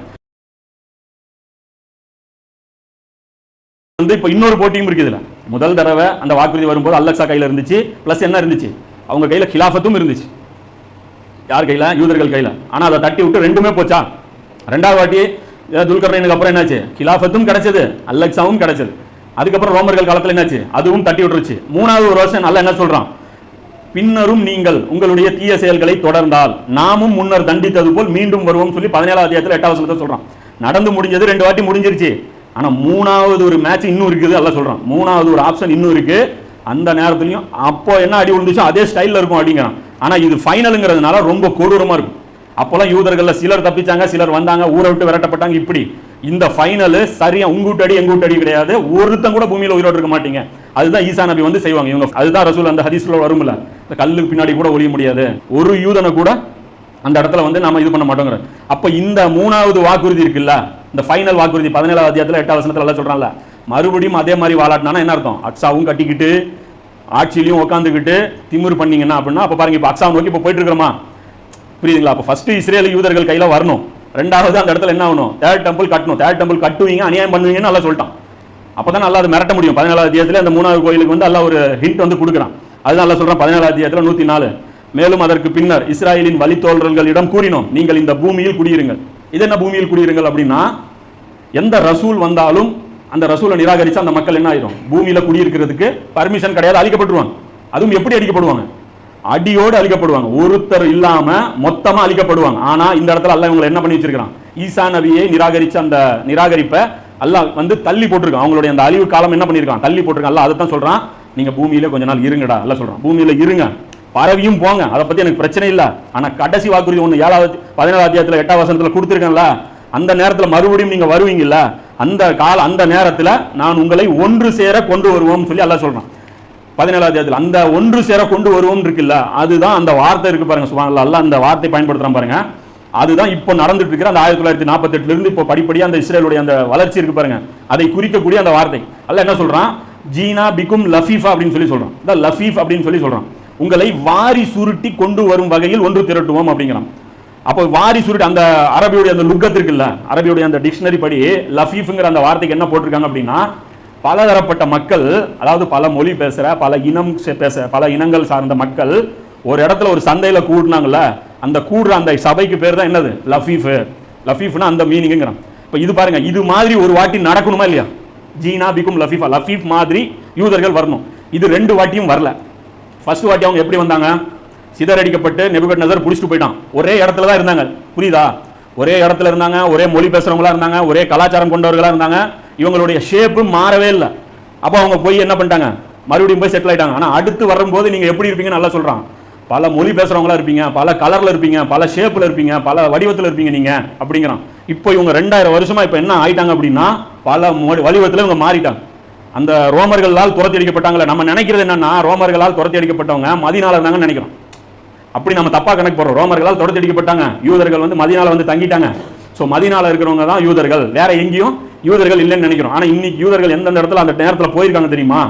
S1: வந்து இப்போ இன்னொரு போட்டியும் இருக்குது இதில். முதல் தடவை அந்த வாக்குறுதி வரும்போது அல்லக்ஸா கையில் இருந்துச்சு. ப்ளஸ் என்ன இருந்துச்சு? அவங்க கையில் கிலாஃபத்தும் இருந்துச்சு. யார் கையில? யூதர்கள் கையில. ஆனால் அதை தட்டி விட்டு ரெண்டுமே போச்சா? ரெண்டாவது வாட்டி துல்கர்னுக்கு அப்புறம் என்னாச்சு? கிலாஃபத்தும் கிடைச்சது அல்லக்ஸாவும் கிடைச்சது. அதுக்கப்புறம் ரோமர்கள் காலத்தில் என்னாச்சு? அதுவும் தட்டி விட்டுருச்சு. மூணாவது ஒரு வருஷம் நல்லா என்ன சொல்றான்? பின்னரும் நீங்கள் உங்களுடைய தீய செயல்களை தொடர்ந்தால் நாமும் முன்னர் தண்டித்தது போல் மீண்டும் வருவோம் சொல்லி பதினேழாவது அதிகாரத்தில் எட்டாவது வசனத்தை சொல்றான். நடந்து முடிஞ்சது ரெண்டு வாட்டி முடிஞ்சிருச்சு. ஆனால் மூணாவது ஒரு மேட்ச் இன்னும் இருக்குது எல்லாம் சொல்கிறான் மூணாவது ஒரு ஆப்ஷன் இன்னும் இருக்கு. அந்த நேரத்துலையும் அப்போ என்ன அடி விழுந்துச்சோ அதே ஸ்டைலில் இருக்கும் அப்படிங்கிறான் ஆனால் இது ஃபைனலுங்கிறதுனால ரொம்ப கொடூரமாக இருக்கும். அப்போல்லாம் யூதர்களில் சிலர் தப்பிச்சாங்க சிலர் வந்தாங்க ஊரை விட்டு விரட்டப்பட்டாங்க இப்படி. இந்த ஃபைனலு சரியா உங்கூட்டு அடி எங்கூட்டு அடி கிடையாது. ஒருத்தன் கூட பூமியில் உயிரோடு இருக்க மாட்டீங்க. அதுதான் ஈசா நபி வந்து செய்வாங்க. இவங்க அதுதான் ரசூல் அந்த ஹதீஸ்ல வரும்ல. இந்த கல்லுக்கு பின்னாடி கூட ஒழிய முடியாது. ஒரு யூதனை கூட அந்த இடத்துல வந்து நம்ம இது பண்ண மாட்டோங்கிற. அப்போ இந்த மூணாவது வாக்குறுதி இருக்குல்ல இந்த ஃபைனல் வாக்குறுதி பதினேழாவது அத்தியாயத்தில் எட்டாவது வசனத்தில் எல்லாம் சொல்கிறாங்களா மறுபடியும் அதே மாதிரி வாழாட்டினா என்ன அர்த்தம்? அக்ஸாவும் கட்டிக்கிட்டு ஆட்சியிலையும் உட்காந்துக்கிட்டு திமிர் பண்ணீங்கன்னா அப்படின்னா அப்போ பாருங்க இப்போ அக்ஸாம் நோக்கி இப்போ போயிட்டு இருக்கிறோமா புரியுதுங்களா? அப்போ ஃபஸ்ட்டு இஸ்ரேல் யூதர்கள் கையில் வரணும். ரெண்டாவது அந்த இடத்துல என்ன ஆகணும்? தேர்ட் டெம்பிள் கட்டணும். தேர்ட் டெம்பிள் கட்டுவீங்க அநியாயம் பண்ணுவீங்கன்னு நல்லா சொல்லிட்டான். அப்பதான் நல்லா அதை மிரட்ட முடியும். பதினேழாவது தேதியில் அந்த மூணாவது கோயிலுக்கு வந்து எல்லாம் ஒரு ஹிண்ட் வந்து கொடுக்குறான். அதுதான் நல்லா சொல்கிறான் பதினேழாவது அத்தியாயத்துல நூற்றி நாலு மேலும் அதற்கு பின்னர் இஸ்ராயலின் வழித்தோழர்களிடம் கூறினோம் நீங்கள் இந்த பூமியில் குடியிருங்கள். இது என்ன பூமியில் குடியிருங்கள் அப்படின்னா எந்த ரசூல் வந்தாலும் அந்த ரசூலை நிராகரிச்சு அந்த மக்கள் என்ன ஆயிரும்? பூமியில் குடியிருக்கிறதுக்கு பர்மிஷன் கிடையாது அழிக்கப்பட்டுருவாங்க. அதுவும் எப்படி அழிக்கப்படுவாங்க? அடியோடு அழிக்கப்படுவாங்க. ஒருத்தர் இல்லாம மொத்தமா அழிக்கப்படுவாங்க. ஆனா இந்த இடத்துல அல்ல இவங்களை என்ன பண்ணி வச்சிருக்கான் ஈசா நபியை நிராகரிச்ச அந்த நிராகரிப்பை அல்லாஹ் வந்து தள்ளி போட்டிருக்கான். அவங்களுடைய அந்த அழிவு காலம் என்ன பண்ணியிருக்கான்? தள்ளி போட்டிருக்கான். அல்ல அதை தான் சொல்றான். நீங்க பூமியில கொஞ்ச நாள் இருங்கடா அல்ல சொல்றான். பூமியில இருங்க. பரவியும் போங்க. அதை பத்தி எனக்கு பிரச்சனை இல்லை. ஆனா கடைசி வாக்குறுதி ஒன்று ஏழாவது பதினேழாவது அத்தியாயத்தில் எட்டாவது வசனத்தில் கொடுத்துருக்கேன்ல. அந்த நேரத்தில் மறுபடியும் நீங்கள் வருவீங்கல்ல அந்த கால அந்த நேரத்தில் நான் உங்களை ஒன்று சேர கொண்டு வருவோம்னு சொல்லி எல்லாம் சொல்கிறேன் பதினேழாவது தேதியில் அந்த ஒன்று சேர கொண்டு வருவோம் இருக்குல்ல அதுதான் அந்த வார்த்தை இருக்கு பாருங்க சுபாங்கல்ல அல்ல அந்த வார்த்தை பயன்படுத்துகிறான் பாருங்க. அதுதான் இப்போ நடந்துட்டு இருக்கிற அந்த ஆயிரத்தி தொள்ளாயிரத்தி நாற்பத்தெட்டுலேருந்து இப்போ படிப்படியாக அந்த இஸ்ரேலுடைய அந்த வளர்ச்சி இருக்கு பாருங்க. அதை குறிக்கக்கூடிய அந்த வார்த்தை. அல்ல என்ன சொல்கிறான் ஜீனா பிகும் லஃபீஃபா அப்படின்னு சொல்லி சொல்கிறான் இந்த லஃபீஃப் அப்படின்னு சொல்லி சொல்கிறான் உங்களை வாரி சுருட்டி கொண்டு வரும் வகையில் ஒன்று திரட்டுவோம் அப்படிங்கிறான். அப்போ வாரி சுருட்டு அந்த அரபியுடைய அந்த லுக்கத்து இருக்குல்ல அரபியுடைய அந்த டிக்ஷனரி படி லஃபீஃப்ங்கிற அந்த வார்த்தைக்கு என்ன போட்டிருக்காங்க அப்படின்னா பலதரப்பட்ட மக்கள் அதாவது பல மொழி பேசுகிற பல இனம் பேச பல இனங்கள் சார்ந்த மக்கள் ஒரு இடத்துல ஒரு சந்தையில் கூடுனாங்கல்ல அந்த கூடுற அந்த சபைக்கு பேர் தான் என்னது? லஃபீஃபு. லஃபீஃப்னா அந்த மீனிங்கிறான் இப்போ இது பாருங்க இது மாதிரி ஒரு வாட்டி நடக்கணுமா இல்லையா? ஜீனா பிகும் லஃபீஃபா. லஃபீஃப் மாதிரி யூதர்கள் வரணும். இது ரெண்டு வாட்டியும் வரல. ஃபர்ஸ்ட் வாட்டி அவங்க எப்படி வந்தாங்க? சிதறடிக்கப்பட்டு நெபுகட் நசர் பிடிச்சிட்டு போயிட்டான். ஒரே இடத்துல தான் இருந்தாங்க. புரியுதா? ஒரே இடத்துல இருந்தாங்க ஒரே மொழி பேசுறவங்களா இருந்தாங்க ஒரே கலாச்சாரம் கொண்டவர்களா இருந்தாங்க. இவங்களுடைய ஷேப்பு மாறவே இல்லை. அப்போ அவங்க போய் என்ன பண்ணிட்டாங்க? மறுபடியும் போய் செட்டில் ஆயிட்டாங்க. ஆனால் அடுத்து வரும்போது நீங்கள் எப்படி இருப்பீங்கன்னு நல்லா சொல்கிறான் பல மொழி பேசுறவங்களா இருப்பீங்க பல கலரில் இருப்பீங்க பல ஷேப்பில் இருப்பீங்க பல வடிவத்தில் இருப்பீங்க நீங்கள் அப்படிங்கிறான். இப்போ இவங்க ரெண்டாயிரம் வருஷமா இப்போ என்ன ஆயிட்டாங்க அப்படின்னா பல மொழி- வடிவத்தில் இவங்க மாறிட்டாங்க. அந்த ரோமர்களால் துரத்தி அடிக்கப்பட்டாங்களே நம்ம நினைக்கிறது என்னன்னா ரோமர்களால் துரத்தி அடிக்கப்பட்டவங்க மதினால இருந்தாங்கன்னு நினைக்கிறோம். அப்படி நம்ம தப்பா கணக்கு போடுறோம் ரோமர்களால் துரத்தி யூதர்கள் வந்து மதினால வந்து தங்கிட்டாங்க. ஸோ மதினால இருக்கிறவங்க தான் யூதர்கள். வேற எங்கேயும் யூதர்கள் இல்லைன்னு நினைக்கிறோம். ஆனா இன்னைக்கு யூதர்கள் எந்தெந்த இடத்துல அந்த நேரத்தில் போயிருக்காங்க தெரியுமா?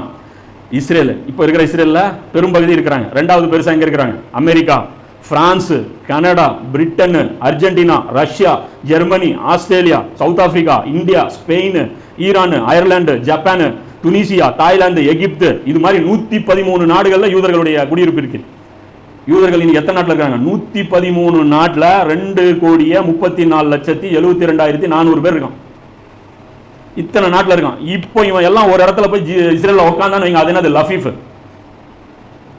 S1: இஸ்ரேல். இப்போ இருக்கிற இஸ்ரேலில் பெரும்பகுதி இருக்கிறாங்க. ரெண்டாவது பெருசாக எங்கே இருக்கிறாங்க? America France Canada Britain Argentina Russia Germany Australia South Africa India Spain Iran Ireland Japan Tunisia Thailand Egypt. இது மாதிரி நூற்றி பதிமூணு நாடுகளில் யூதர்களுடைய குடியிருப்பு இருக்குது யூதர்கள் இன்னைக்கு எத்தனை நாட்டில் இருக்காங்க? நூற்றி பதிமூணு நாட்டில் ரெண்டு கோடியே முப்பத்தி நாலு லட்சத்தி எழுபத்தி ரெண்டாயிரத்தி நானூறு பேர் இருக்கான். இத்தனை நாட்டில் இருக்கான். இப்போ இவன் எல்லாம் ஒரு இடத்துல போய் ஜி- இஸ்ரேல்ல உட்காந்தான்னு வைங்க அது என்னது? லஃபீஃப்.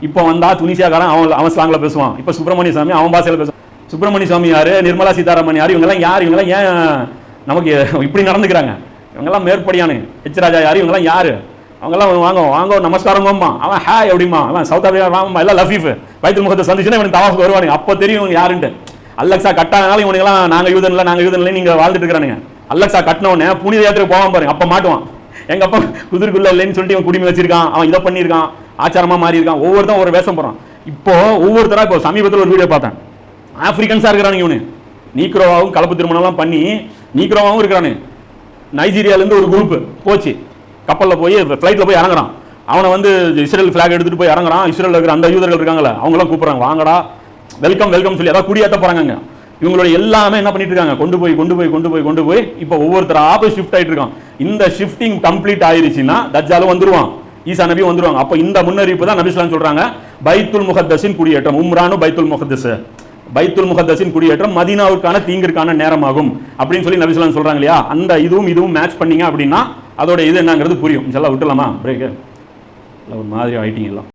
S1: இப்போ வந்தா துனிசியாக்காரன் அவன் அவன் ஸ்லாங்கில் பேசுவான். இப்போ சுப்பிரமணிய சாமி அவன் பாசையில் பேசுவான். சுப்பிரமணிய சாமி யார்? நிர்மலா சீதாராமன் யார்? இவங்கெல்லாம் யார்? இவங்கெல்லாம் ஏன் நமக்கு இப்படி நடந்துக்கிறாங்க? இவங்கெல்லாம் மேற்படியானு. எச் ராஜா யார்? இவங்கெல்லாம் யார்? அவங்கெல்லாம் வாங்க வாங்க நமஸ்காரம் அவன் ஹாய் எப்படிமா அவன் சவுத் ஆப்பிரிக்கா வாமா எல்லாம் லஃபீஃப். வயிற்று முகத்தை சந்திச்சுன்னா இவனுக்கு தவாஃபுக்கு வருவானுங்க. அப்போ தெரியும் இவங்க யாருன்ட்டு. அல்லக்ஸா கட்டாதனால யூதன் இல்லை நாங்கள் யூதன் இல்லை நீங்கள் வாழ்ந்துட்டு இருக்கிறானுங்க. அல்லக்ஸா கட்டினவனே புனித யாத்திரை போவான் பாருங்க. அப்போ மாட்டுவான். எங்கள் அப்பா குதிர்குள்ள இல்லைன்னு சொல்லிட்டு இவன் குடிமை வச்சிருக்கான். அவன் இதை பண்ணியிருக்கான். ஆச்சாரமாக மாறி இருக்கான் ஒரு வேஷம் போறான் இப்போ ஒவ்வொருத்தராக இப்போ சமீபத்தில் ஒரு வீடியோ பார்த்தேன். ஆஃப்ரிக்கன்ஸாக இருக்கிறானுங்க இவனு. நீக்ரோவாவும் கலப்பு திருமணம்லாம் பண்ணி நீக்ரோவாவும் இருக்கிறானு. நைஜீரியாலேருந்து ஒரு குரூப் போச்சு. கப்பலில் போய் ஃப்ளைட்டில் போய் இறங்குறான். அவனை வந்து இஸ்ரேல் ஃப்ளாக் எடுத்துட்டு போய் இறங்குறான். இஸ்ரேலில் இருக்கிற அந்த யூதர்கள் இருக்காங்களே அவங்களாம் கூப்பிட்றாங்க வாங்கடா வெல்கம் வெல்கம் சொல்லி அதாவது குடியாத்த போகிறாங்க இவங்களோட இவங்களுடைய எல்லாமே என்ன பண்ணிட்டு இருக்காங்க கொண்டு போய் கொண்டு போய் கொண்டு போய் கொண்டு போய் இப்போ ஒவ்வொருத்தராக போய் ஷிஃப்ட் ஆகிட்டு இருக்கான். இந்த ஷிஃப்டிங் கம்ப்ளீட் ஆயிருச்சுன்னா தஜ்ஜாலும் வந்துருவான் ஈசா நபி வந்துருவாங்க. அப்போ இந்த முன்னறிவிப்பு தான் நபிஸ்லாம் சொல்கிறாங்க பைத்துல் முகத்தஸின் குடியேற்றம். உம்ரானு பைத்துல் முகத்தஸ். பைத்துல் முகத்தஸின் குடியேற்றம் மதீனாவுக்கான தீங்கிற்கான நேரமாகும். அப்படின்னு சொல்லி நபிஸ்லாம் சொல்றாங்க இல்லையா அந்த இதுவும் இதுவும் மேட்ச் பண்ணீங்க அப்படின்னா அதோட இது என்னங்கிறது புரியும். இதெல்லாம் விட்டுலாமா பிரேக் ஒரு மாதிரி ஆயிட்டீங்க எல்லாம்